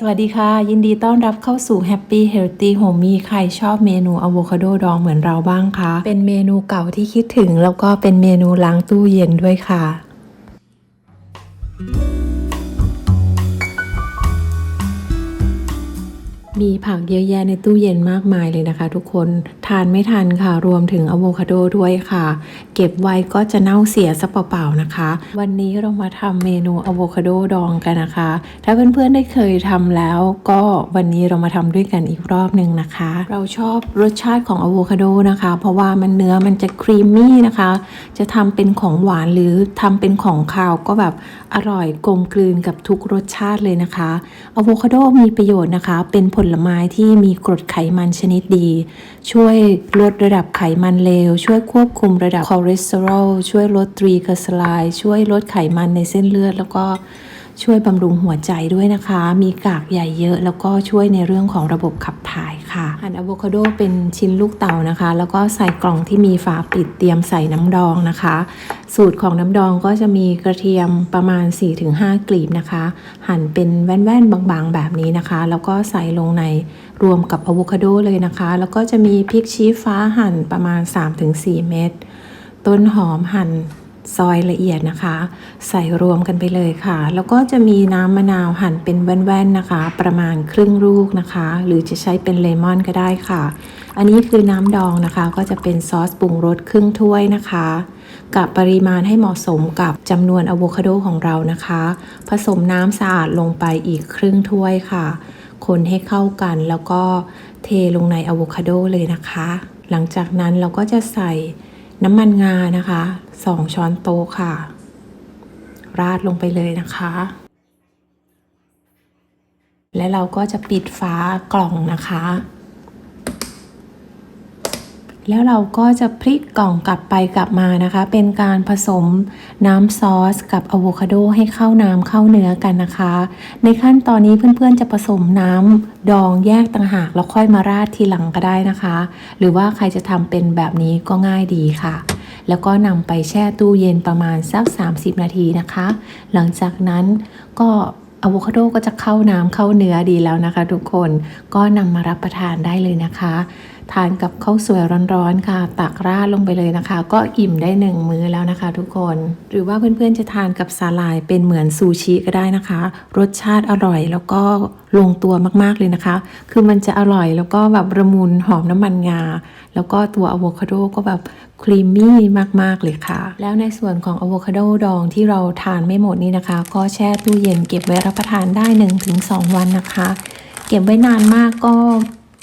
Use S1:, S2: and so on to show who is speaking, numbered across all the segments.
S1: สวัสดีค่ะ ยินดีต้อนรับเข้าสู่ Happy Healthy Home มีใครชอบเมนูอะโวคาโดดองเหมือนเราบ้างคะ เป็นเมนูเก่าที่คิดถึง แล้วก็เป็นเมนูล้างตู้เย็นด้วยค่ะ มีผักเยอะแยะในตู้เย็นมากมายเลยนะคะทุกคน ทานไม่ทันค่ะ รวมถึงอะโวคาโดด้วยค่ะ เก็บไว้ก็จะเน่าเสียซะเปล่าๆนะคะ วันนี้เรามาทำเมนูอะโวคาโดดองกันนะคะ ถ้าเพื่อนๆได้เคยทำแล้วก็วันนี้เรามาทำด้วยกันอีกรอบหนึ่งนะคะ เราชอบรสชาติของอะโวคาโดนะคะ เพราะว่ามันเนื้อมันจะครีมมี่นะคะ จะทำเป็นของหวานหรือทำเป็นของคาวก็แบบอร่อยกลมกลืนกับทุกรสชาติเลยนะคะอะโวคาโดมีประโยชน์นะคะ เป็นผลไม้ที่มีกรดไขมันชนิดดี ช่วยลดระดับไขมันเลว ช่วยควบคุมระดับคอเลสเตอรอลช่วยลดตรีกลีเซอไรด์ช่วยลดไขมันในเส้นเลือด แล้วก็ช่วยบำรุงหัวใจด้วยนะคะ มีกากใยเยอะ แล้วก็ช่วยในเรื่องของระบบขับถ่ายค่ะ หั่นอะโวคาโดเป็นชิ้นลูกเต๋านะคะ แล้วก็ใส่กล่องที่มีฝาปิดเตรียมใส่น้ำดองนะคะ สูตรของน้ำดองก็จะมีกระเทียมประมาณ 4-5 กลีบนะคะ หั่นเป็นแว่นๆบางๆ แบบนี้นะคะ แล้วก็ใส่ลงใน รวมกับอะโวคาโดเลยนะคะ แล้วก็จะมีพริกชี้ฟ้าหั่นประมาณ 3-4 เม็ด ต้นหอมหั่นซอยละเอียดนะคะ ใส่รวมกันไปเลยค่ะ แล้วก็จะมีน้ำมะนาวหั่นเป็นแว่นๆนะคะ ประมาณครึ่งลูกนะคะ หรือจะใช้เป็นเลมอนก็ได้ค่ะ อันนี้คือน้ำดองนะคะ ก็จะเป็นซอสปรุงรสครึ่งถ้วยนะคะ กับปริมาณให้เหมาะสมกับจำนวนอะโวคาโดของเรานะคะ ผสมน้ำสะอาดลงไปอีกครึ่งถ้วยค่ะ คนให้เข้ากัน แล้วก็เทลงในอะโวคาโดเลยนะคะ หลังจากนั้นเราก็จะใส่น้ำมันงานะคะ 2 ช้อนโต๊ะค่ะ ราดลงไปเลยนะคะ และเราก็จะปิดฝากล่องนะคะ แล้วเราก็จะพลิกกล่องกลับไปกลับมานะคะ เป็นการผสมน้ำซอสกับอะโวคาโดให้เข้าน้ำเข้าเนื้อกันนะคะ ในขั้นตอนนี้เพื่อนๆจะผสมน้ำดองแยกต่างหากแล้วค่อยมาราดทีหลังก็ได้นะคะ หรือว่าใครจะทำเป็นแบบนี้ก็ง่ายดีค่ะ แล้วก็นำไปแช่ตู้เย็นประมาณสัก 30 นาทีนะคะ หลังจากนั้นก็อะโวคาโดก็จะเข้าน้ำเข้าเนื้อดีแล้วนะคะ ทุกคนก็นำมารับประทานได้เลยนะคะ ทานกับข้าวสวยร้อนๆค่ะ ตักราดลงไปเลยนะคะ ก็อิ่มได้หนึ่งมื้อแล้วนะคะ ทุกคน หรือว่าเพื่อนๆจะทานกับสาหร่ายเป็นเหมือนซูชิก็ได้นะคะ รสชาติอร่อยแล้วก็ลงตัวมากๆเลยนะคะ คือมันจะอร่อยแล้วก็แบบระมุนหอมน้ำมันงา แล้วก็ตัวอะโวคาโดก็แบบครีมมี่มากๆเลยค่ะ แล้วในส่วนของอะโวคาโดดองที่เราทานไม่หมดนี่นะคะ ก็แช่ตู้เย็นเก็บไว้รับประทานได้ 1-2 วันนะคะ เก็บไว้นานมากก็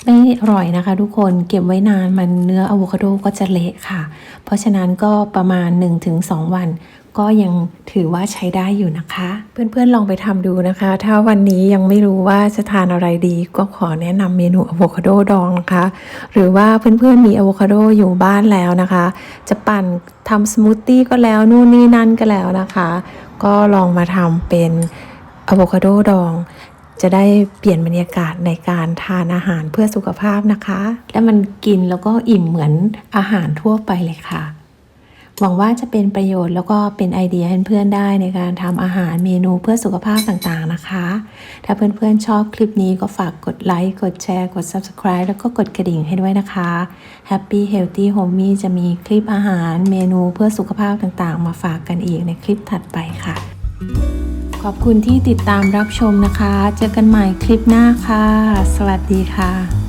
S1: ไม่อร่อยนะคะ ทุกคนเก็บไว้นานมันเนื้ออะโวคาโดก็จะเละค่ะ เพราะฉะนั้นก็ประมาณ 1-2 วัน ก็ยังถือว่าใช้ได้อยู่นะคะ เพื่อนๆลองไปทำดูนะคะ ถ้าวันนี้ยังไม่รู้ว่าจะทานอะไรดี ก็ขอแนะนำเมนูอะโวคาโดดองนะคะ หรือว่าเพื่อนๆมีอะโวคาโดอยู่บ้านแล้วนะคะ จะปั่นทำสมูทตี้ก็แล้วนู่นนี่นั่นก็แล้วนะคะ ก็ลองมาทำเป็นอะโวคาโดดอง จะได้เปลี่ยนบรรยากาศในการทานอาหารเพื่อสุขภาพนะคะ และมันกินแล้วก็อิ่มเหมือนอาหารทั่วไปเลยค่ะ หวังว่าจะเป็นประโยชน์แล้วก็เป็นไอเดียให้เพื่อนได้ในการทำอาหารเมนูเพื่อสุขภาพต่างๆนะคะ ถ้าเพื่อนๆชอบคลิปนี้ก็ฝากกดไลค์ กดแชร์ กด Subscribe แล้วก็กดกระดิ่งให้ด้วยนะคะ Happy Healthy Homey จะมีคลิปอาหารเมนูเพื่อสุขภาพต่างๆ มาฝากกันอีกในคลิปถัดไปค่ะ ขอบคุณที่ติดตามรับชมนะคะ เจอกันใหม่คลิปหน้าค่ะ สวัสดีค่ะ